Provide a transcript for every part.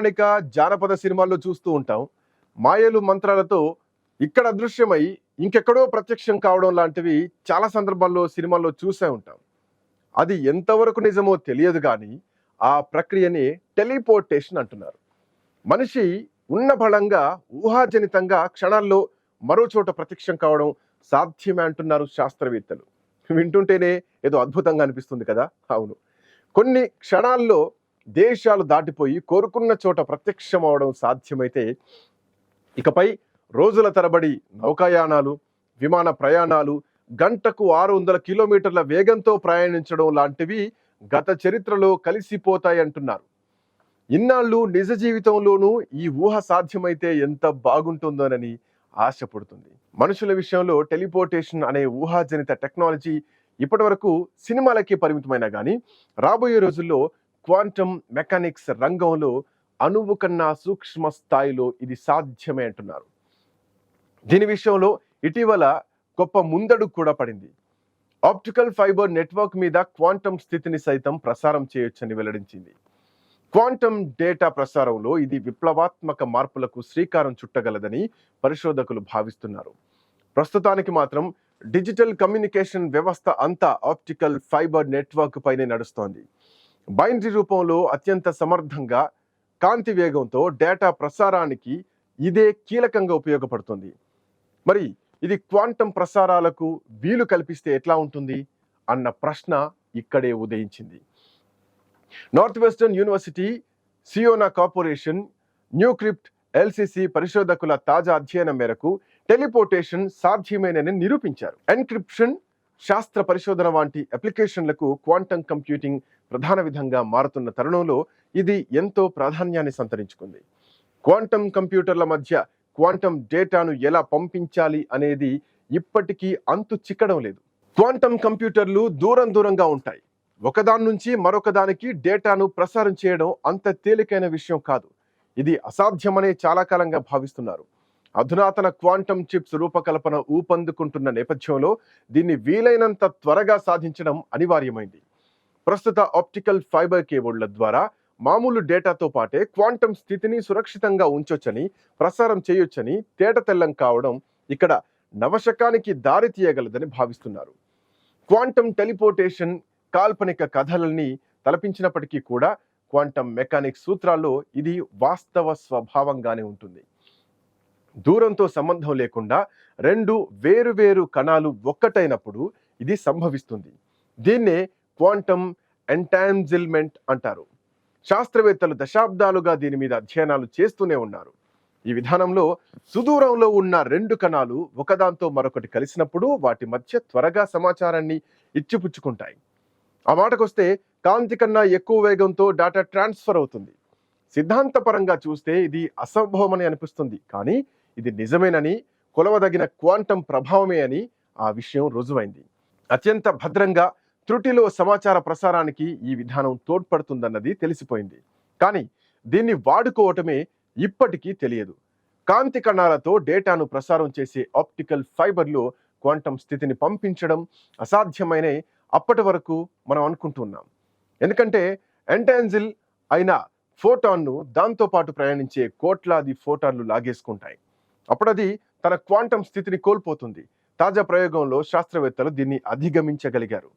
పౌరాణిక జానపద సినిమాల్లో చూస్తూ ఉంటాం. మాయలు మంత్రాలతో ఇక్కడ అదృశ్యమై ఇంకెక్కడో ప్రత్యక్షం కావడం లాంటివి చాలా సందర్భాల్లో సినిమాల్లో చూసే ఉంటాం. అది ఎంతవరకు నిజమో తెలియదు కానీ ఆ ప్రక్రియని టెలిపోర్టేషన్ అంటున్నారు. మనిషి ఉన్న బలంగా ఊహాజనితంగా క్షణాల్లో మరో చోట ప్రత్యక్షం కావడం సాధ్యమే అంటున్నారు శాస్త్రవేత్తలు. వింటుంటేనే ఏదో అద్భుతంగా అనిపిస్తుంది కదా? అవును. కొన్ని క్షణాల్లో దేశాలు దాటిపోయి కోరుకున్న చోట ప్రత్యక్షం అవడం సాధ్యమైతే ఇకపై రోజుల తరబడి నౌకాయానాలు విమాన ప్రయాణాలు గంటకు ఆరు వందల కిలోమీటర్ల వేగంతో ప్రయాణించడం లాంటివి గత చరిత్రలో కలిసిపోతాయి అంటున్నారు. ఇన్నాళ్ళు నిజ జీవితంలోనూ ఈ ఊహ సాధ్యమైతే ఎంత బాగుంటుందోనని ఆశపడుతుంది. మనుషుల విషయంలో టెలిపోర్టేషన్ అనే ఊహాజనిత టెక్నాలజీ ఇప్పటివరకు సినిమాలకే పరిమితమైన కానీ రాబోయే రోజుల్లో క్వాంటమ్ మెకానిక్స్ రంగంలో అణువు కన్నా సూక్ష్మ స్థాయిలో ఇది సాధ్యమే అంటున్నారు. దీని విషయంలో ఇటీవల గొప్ప ముందడుగు కూడా పడింది. ఆప్టికల్ ఫైబర్ నెట్వర్క్ మీద క్వాంటమ్ స్థితిని సైతం ప్రసారం చేయొచ్చని వెల్లడించింది. క్వాంటమ్ డేటా ప్రసారంలో ఇది విప్లవాత్మక మార్పులకు శ్రీకారం చుట్టగలదని పరిశోధకులు భావిస్తున్నారు. ప్రస్తుతానికి మాత్రం డిజిటల్ కమ్యూనికేషన్ వ్యవస్థ అంతా ఆప్టికల్ ఫైబర్ నెట్వర్క్ పైనే నడుస్తోంది. బైనరీ రూపంలో అత్యంత సమర్థంగా కాంతి వేగంతో డేటా ప్రసారానికి ఇదే కీలకంగా ఉపయోగపడుతుంది. మరి ఇది క్వాంటం ప్రసారాలకు వీలు కల్పిస్తే ఎట్లా ఉంటుంది? అన్న ప్రశ్న ఇక్కడే ఉదయించింది. Northwestern University Ciena Corporation NuCrypt LLC పరిశోధకుల తాజా అధ్యయనం మేరకు టెలిపోర్టేషన్ సాధ్యమేనని నిరూపించారు. ఎన్క్రిప్షన్ శాస్త్ర పరిశోధన వంటి అప్లికేషన్లకు క్వాంటమ్ కంప్యూటింగ్ ప్రధాన విధంగా మారుతున్న తరుణంలో ఇది ఎంతో ప్రాధాన్యాన్ని సంతరించుకుంది. క్వాంటమ్ కంప్యూటర్ల మధ్య క్వాంటమ్ డేటాను ఎలా పంపించాలి అనేది ఇప్పటికీ అంతు చిక్కడం లేదు. క్వాంటమ్ కంప్యూటర్లు దూరం దూరంగా ఉంటాయి. ఒకదాని నుంచి మరొకదానికి డేటాను ప్రసారం చేయడం అంత తేలికైన విషయం కాదు. ఇది అసాధ్యమనే చాలా కాలంగా భావిస్తున్నారు. అధునాతన క్వాంటమ్ చిప్స్ రూపకల్పన ఊపందుకుంటున్న నేపథ్యంలో దీన్ని వీలైనంత త్వరగా సాధించడం అనివార్యమైంది. ప్రస్తుత ఆప్టికల్ ఫైబర్ కేబుళ్ళ ద్వారా మామూలు డేటాతో పాటే క్వాంటమ్ స్థితిని సురక్షితంగా ఉంచొచ్చని ప్రసారం చేయొచ్చని తేట తెల్లం కావడం ఇక్కడ నవశకానికి దారి తీయగలదని భావిస్తున్నారు. క్వాంటమ్ టెలిపోర్టేషన్ కాల్పనిక కథలని తలపించినప్పటికీ కూడా క్వాంటమ్ మెకానిక్స్ సూత్రాల్లో ఇది వాస్తవ స్వభావంగానే ఉంటుంది. దూరంతో సంబంధం లేకుండా రెండు వేరువేరు కణాలు ఒక్కటైనప్పుడు ఇది సంభవిస్తుంది. దీన్నే క్వాంటమ్ ఎంటాన్జిల్మెంట్ అంటారు. శాస్త్రవేత్తలు దశాబ్దాలుగా దీని మీద అధ్యయనాలు చేస్తూనే ఉన్నారు. ఈ విధానంలో సుదూరంలో ఉన్న రెండు కణాలు ఒకదాంతో మరొకటి కలిసినప్పుడు వాటి మధ్య త్వరగా సమాచారాన్ని ఇచ్చిపుచ్చుకుంటాయి. ఆ మాటకొస్తే కాంతి కన్నా ఎక్కువ వేగంతో డేటా ట్రాన్స్ఫర్ అవుతుంది. సిద్ధాంతపరంగా చూస్తే ఇది అసంభవమని అనిపిస్తుంది. కానీ ఇది నిజమేనని కొలవదగిన క్వాంటం ప్రభావమే అని ఆ విషయం రుజువైంది. అత్యంత భద్రంగా త్రుటిలో సమాచార ప్రసారానికి ఈ విధానం తోడ్పడుతుందన్నది తెలిసిపోయింది. కానీ దీన్ని వాడుకోవటమే ఇప్పటికీ తెలియదు. కాంతి కణాలతో డేటాను ప్రసారం చేసే ఆప్టికల్ ఫైబర్లో క్వాంటం స్థితిని పంపించడం అసాధ్యమైన అప్పటి వరకు మనం అనుకుంటున్నాం ఎందుకంటే ఎంటాంజిల్ అయిన ఫోటాన్ను దాంతోపాటు ప్రయాణించే కోట్లాది ఫోటాన్లు లాగేసుకుంటాయి. అప్పుడు అది తన క్వాంటం స్థితిని కోల్పోతుంది. తాజా ప్రయోగంలో శాస్త్రవేత్తలు దీన్ని అధిగమించగలిగారు.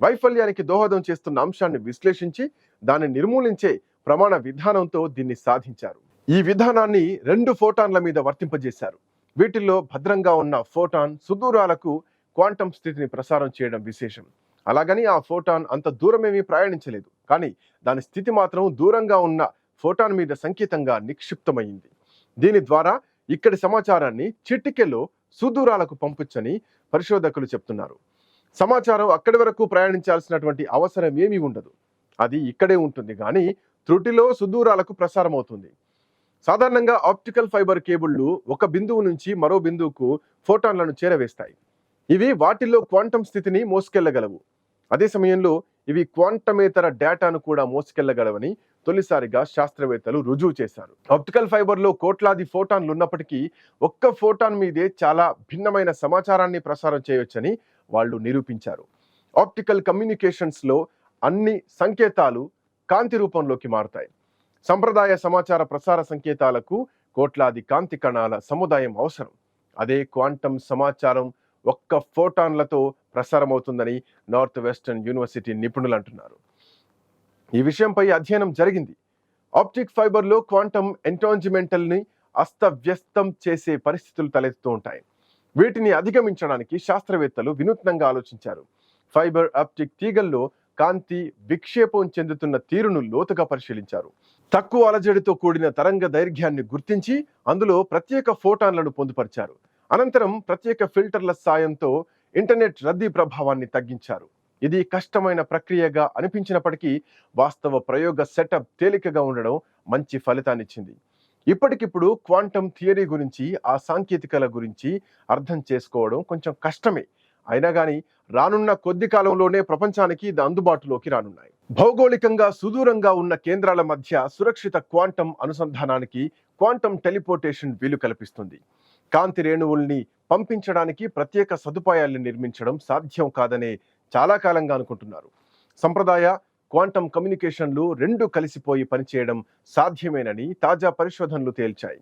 వైఫల్యానికి దోహదం చేస్తున్న అంశాన్ని విశ్లేషించి దాన్ని నిర్మూలించే ప్రమాణ విధానంతో దీన్ని సాధించారు. ఈ విధానాన్ని రెండు ఫోటాన్ల మీద వర్తింపజేశారు. వీటిల్లో భద్రంగా ఉన్న ఫోటాన్ సుదూరాలకు క్వాంటం స్థితిని ప్రసారం చేయడం విశేషం. అలాగని ఆ ఫోటాన్ అంత దూరమేమీ ప్రయాణించలేదు. కానీ దాని స్థితి మాత్రం దూరంగా ఉన్న ఫోటాన్ మీద సంకేతంగా నిక్షిప్తమైంది. దీని ద్వారా ఇక్కడి సమాచారాన్ని చిటికెలో సుదూరాలకు పంపించని పరిశోధకులు చెప్తున్నారు. సమాచారం అక్కడి వరకు ప్రయాణించాల్సినటువంటి అవసరం ఏమీ ఉండదు. అది ఇక్కడే ఉంటుంది కానీ త్రుటిలో సుదూరాలకు ప్రసారం అవుతుంది సాధారణంగా ఆప్టికల్ ఫైబర్ కేబుళ్ళు ఒక బిందువు నుంచి మరో బిందువుకు ఫోటాన్లను చేరవేస్తాయి. ఇవి వాటిల్లో క్వాంటం స్థితిని మోసుకెళ్ళగలవు. అదే సమయంలో ఇవి క్వాంటమేతర డేటాను కూడా మోసుకెళ్ళగలవని తొలిసారిగా శాస్త్రవేత్తలు రుజువు చేశారు. ఆప్టికల్ ఫైబర్లో కోట్లాది ఫోటాన్లు ఉన్నప్పటికీ ఒక్క ఫోటాన్ మీదే చాలా భిన్నమైన సమాచారాన్ని ప్రసారం చేయవచ్చని వాళ్ళు నిరూపించారు. ఆప్టికల్ కమ్యూనికేషన్స్లో అన్ని సంకేతాలు కాంతి రూపంలోకి మారుతాయి. సంప్రదాయ సమాచార ప్రసార సంకేతాలకు కోట్లాది కాంతి కణాల సముదాయం అవసరం. అదే క్వాంటం సమాచారం ఒక్క ఫోటాన్లతో ప్రసారమవుతుందని నార్త్ వెస్టర్న్ యూనివర్సిటీ నిపుణులు అంటున్నారు. ఈ విషయంపై అధ్యయనం జరిగింది. ఆప్టిక్ ఫైబర్లో క్వాంటం ఎంటాంజిమెంటల్ని అస్తవ్యస్తం చేసే పరిస్థితులు తలెత్తుతూ ఉంటాయి. వీటిని అధిగమించడానికి శాస్త్రవేత్తలు వినూత్నంగా ఆలోచించారు. ఫైబర్ ఆప్టిక్ తీగల్లో కాంతి విక్షేపం చెందుతున్న తీరును లోతుగా పరిశీలించారు. తక్కువ అలజడితో కూడిన తరంగ దైర్ఘ్యాన్ని గుర్తించి అందులో ప్రత్యేక ఫోటాన్లను పొందుపరిచారు. అనంతరం ప్రత్యేక ఫిల్టర్ల సాయంతో ఇంటర్నెట్ రద్దీ ప్రభావాన్ని తగ్గించారు. ఇది కష్టమైన ప్రక్రియగా అనిపించినప్పటికీ వాస్తవ ప్రయోగ సెటప్ తేలికగా ఉండడం మంచి ఫలితాన్నిచ్చింది. ఇప్పటికిప్పుడు క్వాంటం థియరీ గురించి ఆ సాంకేతికల గురించి అర్థం చేసుకోవడం కొంచెం కష్టమే. అయినా కానీ రానున్న కొద్ది కాలంలోనే ప్రపంచానికి ఇది అందుబాటులోకి రానున్నాయి. భౌగోళికంగా సుదూరంగా ఉన్న కేంద్రాల మధ్య సురక్షిత క్వాంటం అనుసంధానానికి క్వాంటం టెలిపోర్టేషన్ వీలు కల్పిస్తుంది. కాంతి రేణువుల్ని పంపించడానికి ప్రత్యేక సదుపాయాలు నిర్మించడం సాధ్యం కాదనే చాలా కాలంగా అనుకుంటున్నారు. సంప్రదాయ క్వాంటం కమ్యూనికేషన్లు రెండు కలిసిపోయి పనిచేయడం సాధ్యమేనని తాజా పరిశోధనలు తేల్చాయి.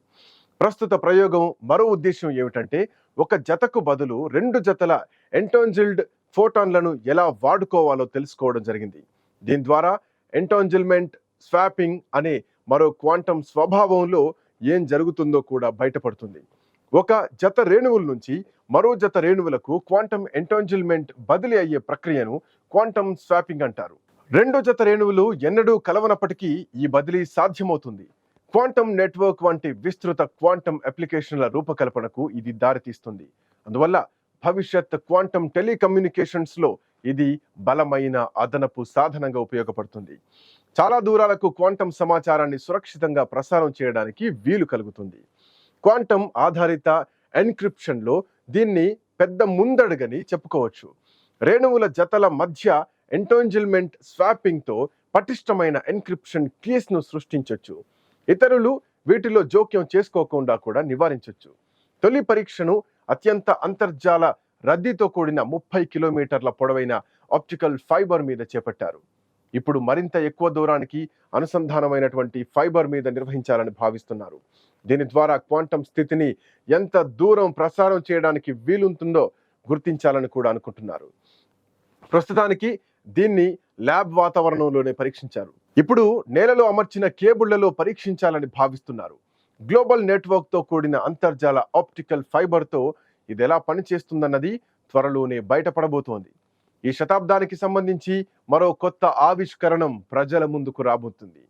ప్రస్తుత ప్రయోగం మరో ఉద్దేశం ఏమిటంటే ఒక జతకు బదులు రెండు జతల ఎంటోంజిల్డ్ ఫోటాన్లను ఎలా వాడుకోవాలో తెలుసుకోవడం జరిగింది. దీని ద్వారా ఎంటోంజిల్మెంట్ స్వాపింగ్ అనే మరో క్వాంటం స్వభావంలో ఏం జరుగుతుందో కూడా బయటపడుతుంది. ఒక జత రేణువుల నుంచి మరో జత రేణువులకు క్వాంటం ఎంటాంజిల్మెంట్ బదిలీ అయ్యే ప్రక్రియను క్వాంటం స్వాపింగ్ అంటారు. రెండు జత రేణువులు ఎన్నడూ కలవనప్పటికీ ఈ బదిలీ సాధ్యమవుతుంది. క్వాంటం నెట్వర్క్ వంటి విస్తృత క్వాంటం అప్లికేషన్ల రూపకల్పనకు ఇది దారితీస్తుంది. అందువల్ల భవిష్యత్ క్వాంటం టెలికమ్యూనికేషన్స్లో ఇది బలమైన అదనపు సాధనంగా ఉపయోగపడుతుంది. చాలా దూరాలకు క్వాంటం సమాచారాన్ని సురక్షితంగా ప్రసారం చేయడానికి వీలు కలుగుతుంది. క్వాంటం ఆధారిత ఎన్క్రిప్షన్లో దీన్ని పెద్ద ముందడుగని చెప్పుకోవచ్చు. రేణువుల జతల మధ్య ఎంటోంజిల్మెంట్ స్వాపింగ్తో పటిష్టమైన ఎన్క్రిప్షన్ కీస్ను సృష్టించవచ్చు ఇతరులు వీటిలో జోక్యం చేసుకోకుండా కూడా నివారించవచ్చు తొలి పరీక్షను అత్యంత అంతర్జాల రద్దీతో కూడిన ముప్పై కిలోమీటర్ల పొడవైన ఆప్టికల్ ఫైబర్ మీద చేపట్టారు. ఇప్పుడు మరింత ఎక్కువ దూరానికి అనుసంధానమైనటువంటి ఫైబర్ మీద నిర్వహించాలని భావిస్తున్నారు. దీని ద్వారా క్వాంటం స్థితిని ఎంత దూరం ప్రసారం చేయడానికి వీలుంటుందో గుర్తించాలని కూడా అనుకుంటున్నారు. ప్రస్తుతానికి దీన్ని ల్యాబ్ వాతావరణంలోనే పరీక్షించారు. ఇప్పుడు నేలలో అమర్చిన కేబుళ్ళలో పరీక్షించాలని భావిస్తున్నారు. గ్లోబల్ నెట్వర్క్తో కూడిన అంతర్జాల ఆప్టికల్ ఫైబర్తో ఇది ఎలా పనిచేస్తుందన్నది త్వరలోనే బయటపడబోతోంది. ఈ శతాబ్దానికి సంబంధించి మరో కొత్త ఆవిష్కరణం ప్రజల ముందుకు రాబోతుంది.